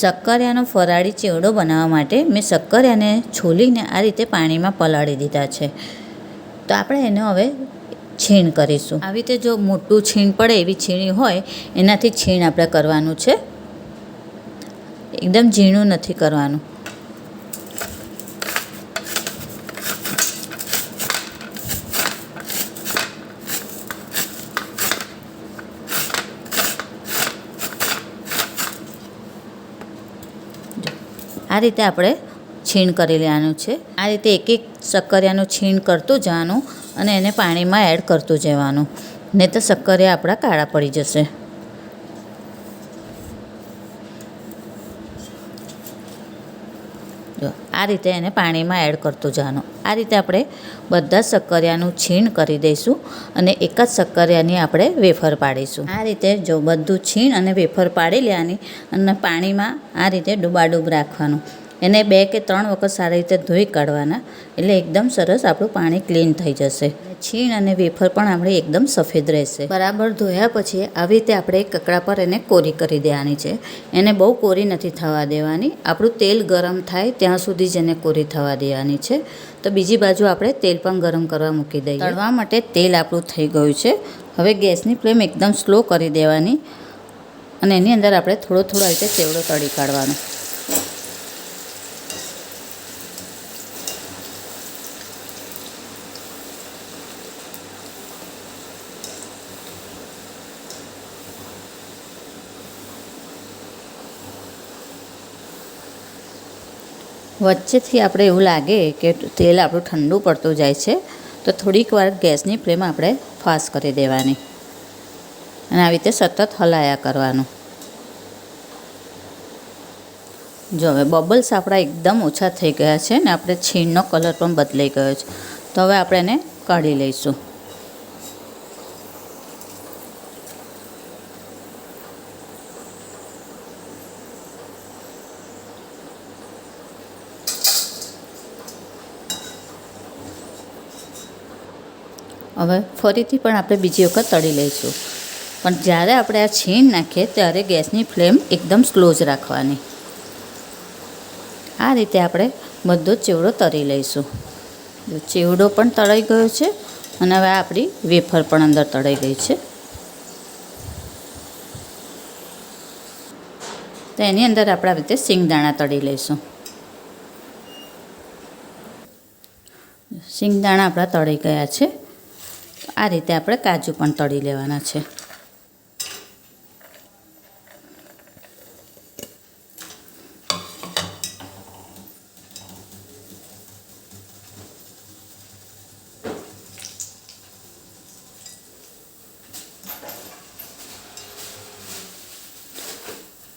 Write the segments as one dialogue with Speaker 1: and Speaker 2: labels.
Speaker 1: શક્કરિયાનો ફરાળી ચેવડો બનાવવા માટે મેં શક્કરિયાને છોલીને આ રીતે પાણીમાં પલાળી દીધા છે. તો આપણે એને હવે છીણ કરીશું. આવી રીતે જો મોટું છીણ પડે એવી છીણી હોય, એનાથી છીણ આપણે કરવાનું છે. એકદમ ઝીણું નથી કરવાનું. આ રીતે આપણે છીણ કરી લેવાનું છે. આ રીતે એક એક શક્કરિયાનું છીણ કરતું જવાનું અને એને પાણીમાં એડ કરતું જવાનું. નહીં તો શક્કરિયા આપણા કાળા પડી જશે. જો આ રીતે એને પાણીમાં એડ કરતું જવાનું. આ રીતે આપણે બધા જ શક્કરિયાનું છીણ કરી દઈશું અને એક જ શક્કરિયાની આપણે વેફર પાડીશું. આ રીતે જો બધું છીણ અને વેફર પાડી લેવાની અને પાણીમાં આ રીતે ડૂબાડૂબ રાખવાનું. એને બે કે ત્રણ વખત સારી રીતે ધોઈ કાઢવાના. એટલે એકદમ સરસ આપણું પાણી ક્લીન થઈ જશે. છીણ અને વેફર પણ આપણે એકદમ સફેદ રહેશે. બરાબર ધોયા પછી આવી રીતે આપણે કકડા પર એને કોરી કરી દેવાની છે. એને બહુ કોરી નથી થવા દેવાની. આપણું તેલ ગરમ થાય ત્યાં સુધી જ એને કોરી થવા દેવાની છે. તો બીજી બાજુ આપણે તેલ પણ ગરમ કરવા મૂકી દઈએ. તળવા માટે તેલ આપણું થઈ ગયું છે. હવે ગેસની ફ્લેમ એકદમ સ્લો કરી દેવાની. અને એની અંદર આપણે થોડો થોડો રીતે ચેવડો તળી કાઢવાનો. વચ્ચેથી આપણે એવું લાગે કે તેલ આપણું ઠંડુ પડતું જાય છે, તો થોડીક વાર ગેસની ફ્લેમ આપણે ફાસ્ટ કરી દેવાની. અને આવી રીતે સતત હલાયા કરવાનું. જો હવે બબલ્સ આપણા એકદમ ઓછા થઈ ગયા છે ને, આપણે છીણનો કલર પણ બદલાઈ ગયો છે. તો હવે આપણે એને કાઢી લઈશું. હવે ફરીથી પણ આપણે બીજી વખત તળી લઈશું. પણ જ્યારે આપણે આ છીણ નાખીએ ત્યારે ગેસની ફ્લેમ એકદમ સ્લો જ રાખવાની. આ રીતે આપણે બધો ચેવડો તળી લઈશું. ચેવડો પણ તળાઈ ગયો છે અને હવે આપણી વેફર પણ અંદર તળાઈ ગઈ છે. તો એની અંદર આપણે આ રીતે સિંગદાણા તળી લઈશું. સિંગદાણા આપણા તળી ગયા છે. આ રીતે આપણે કાજુ પણ તળી લેવાના છે.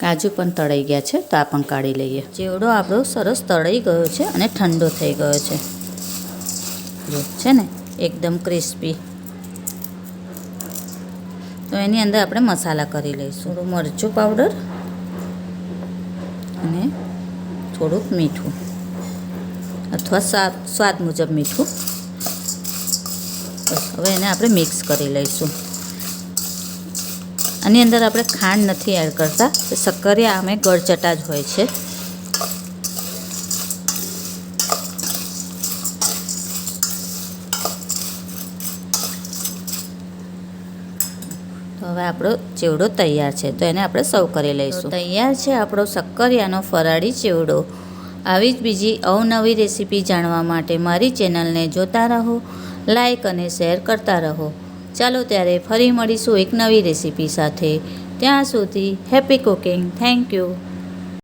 Speaker 1: કાજુ પણ તળાઈ ગયા છે, તો આ પણ કાઢી લઈએ. ચેવડો આપણો સરસ તળાઈ ગયો છે અને ઠંડો થઈ ગયો છે. છે ને, એકદમ ક્રિસ્પી તો એની અંદર આપણે મસાલા કરી લઈશું. થોડું મરચું પાવડર અને થોડુંક મીઠું. અથવા સ્વાદ સ્વાદ મુજબ મીઠું. હવે એને આપણે મિક્સ કરી લઈશું. આની અંદર આપણે ખાંડ નથી એડ કરતા. શક્કરિયા અમે ગળચટા જ હોય છે. તો હવે આપણો ચેવડો તૈયાર છે તો એને આપણે સર્વ કરી લઈશું. તૈયાર છે આપણો શક્કરિયાનો ફરાળી ચેવડો. આવી જ બીજી અવનવી રેસીપી જાણવા માટે મારી ચેનલને જોતા રહો લાઈક અને શેર કરતા રહો. ચાલો ત્યારે ફરી મળીશું એક નવી રેસીપી સાથે. ત્યાં સુધી હેપી કુકિંગ. Thank you.